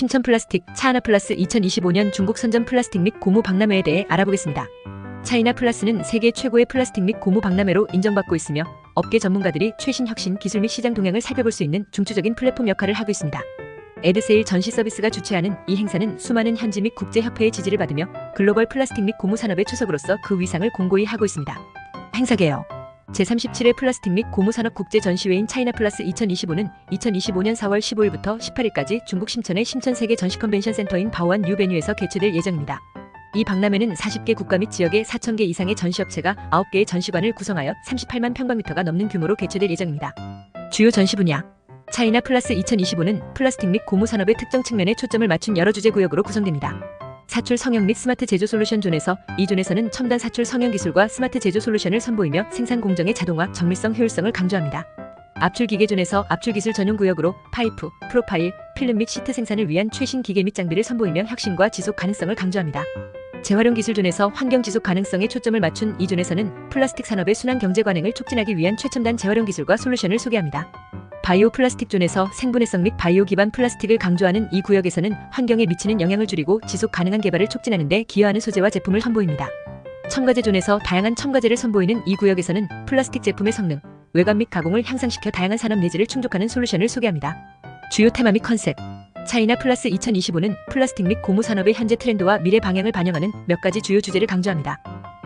신천 플라스틱 차하나 플러스 2025년 중국 선전 플라스틱 및 고무 박람회에 대해 알아보겠습니다. 차이나 플러스는 세계 최고의 플라스틱 및 고무 박람회로 인정받고 있으며 업계 전문가들이 최신 혁신 기술 및 시장 동향을 살펴볼 수 있는 중추적인 플랫폼 역할을 하고 있습니다. 에드세일 전시 서비스가 주최하는 이 행사는 수많은 현지 및 국제 협회의 지지를 받으며 글로벌 플라스틱 및 고무 산업의 초석으로서 그 위상을 공고히 하고 있습니다. 행사 개요. 제37회 플라스틱 및 고무 산업 국제 전시회인 차이나 플러스 2025는 2025년 4월 15일부터 18일까지 중국 심천의 심천 세계 전시 컨벤션 센터인 바오안 뉴 베뉴에서 개최될 예정입니다. 이 박람회는 40개 국가 및 지역의 4,000개 이상의 전시업체가 9개의 전시관을 구성하여 38만 평방미터가 넘는 규모로 개최될 예정입니다. 주요 전시 분야 차이나 플러스 2025는 플라스틱 및 고무 산업의 특정 측면에 초점을 맞춘 여러 주제 구역으로 구성됩니다. 사출 성형 및 스마트 제조 솔루션 존에서 이 존에서는 첨단 사출 성형 기술과 스마트 제조 솔루션을 선보이며 생산 공정의 자동화, 정밀성, 효율성을 강조합니다. 압출 기계 존에서 압출 기술 전용 구역으로 파이프, 프로파일, 필름 및 시트 생산을 위한 최신 기계 및 장비를 선보이며 혁신과 지속 가능성을 강조합니다. 재활용 기술 존에서 환경 지속 가능성에 초점을 맞춘 이 존에서는 플라스틱 산업의 순환 경제 관행을 촉진하기 위한 최첨단 재활용 기술과 솔루션을 소개합니다. 바이오 플라스틱 존에서 생분해성 및 바이오 기반 플라스틱을 강조하는 이 구역에서는 환경에 미치는 영향을 줄이고 지속 가능한 개발을 촉진하는 데 기여하는 소재와 제품을 선보입니다. 첨가제 존에서 다양한 첨가제를 선보이는 이 구역에서는 플라스틱 제품의 성능, 외관 및 가공을 향상시켜 다양한 산업 내지를 충족하는 솔루션을 소개합니다. 주요 테마 및 컨셉 차이나 플러스 2025는 플라스틱 및 고무 산업의 현재 트렌드와 미래 방향을 반영하는 몇 가지 주요 주제를 강조합니다.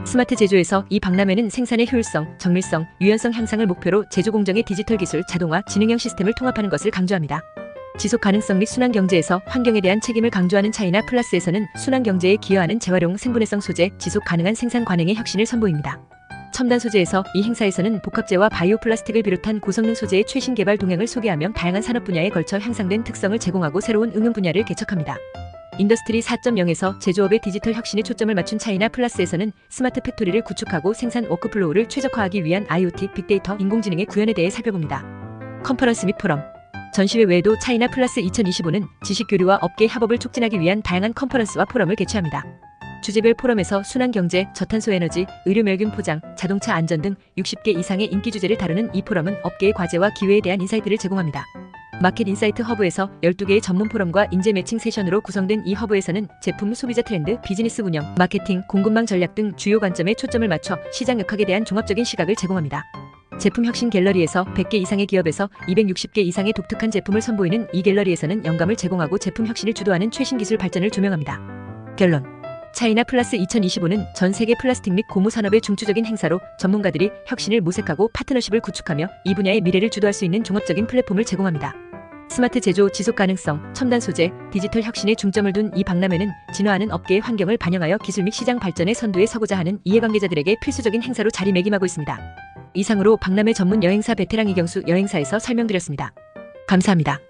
스마트 제조에서 이 박람회는 생산의 효율성, 정밀성, 유연성 향상을 목표로 제조 공정의 디지털 기술, 자동화, 지능형 시스템을 통합하는 것을 강조합니다. 지속 가능성 및 순환 경제에서 환경에 대한 책임을 강조하는 차이나 플러스에서는 순환 경제에 기여하는 재활용 생분해성 소재, 지속 가능한 생산 관행의 혁신을 선보입니다. 첨단 소재에서 이 행사에서는 복합재와 바이오 플라스틱을 비롯한 고성능 소재의 최신 개발 동향을 소개하며 다양한 산업 분야에 걸쳐 향상된 특성을 제공하고 새로운 응용 분야를 개척합니다. 인더스트리 4.0에서 제조업의 디지털 혁신에 초점을 맞춘 차이나 플러스에서는 스마트 팩토리를 구축하고 생산 워크플로우를 최적화하기 위한 IoT, 빅데이터, 인공지능의 구현에 대해 살펴봅니다. 컨퍼런스 및 포럼 전시회 외에도 차이나 플러스 2025는 지식 교류와 업계 협업을 촉진하기 위한 다양한 컨퍼런스와 포럼을 개최합니다. 주제별 포럼에서 순환 경제, 저탄소 에너지, 의료 멸균 포장, 자동차 안전 등 60개 이상의 인기 주제를 다루는 이 포럼은 업계의 과제와 기회에 대한 인사이트를 제공합니다. 마켓 인사이트 허브에서 12개의 전문 포럼과 인재 매칭 세션으로 구성된 이 허브에서는 제품 소비자 트렌드, 비즈니스 운영, 마케팅, 공급망 전략 등 주요 관점에 초점을 맞춰 시장 역학에 대한 종합적인 시각을 제공합니다. 제품 혁신 갤러리에서 100개 이상의 기업에서 260개 이상의 독특한 제품을 선보이는 이 갤러리에서는 영감을 제공하고 제품 혁신을 주도하는 최신 기술 발전을 조명합니다. 결론 차이나 플러스 2025는 전 세계 플라스틱 및 고무 산업의 중추적인 행사로 전문가들이 혁신을 모색하고 파트너십을 구축하며 이 분야의 미래를 주도할 수 있는 종합적인 플랫폼을 제공합니다. 스마트 제조, 지속 가능성, 첨단 소재, 디지털 혁신에 중점을 둔 이 박람회는 진화하는 업계의 환경을 반영하여 기술 및 시장 발전의 선두에 서고자 하는 이해관계자들에게 필수적인 행사로 자리매김하고 있습니다. 이상으로 박람회 전문 여행사 베테랑 이경수 여행사에서 설명드렸습니다. 감사합니다.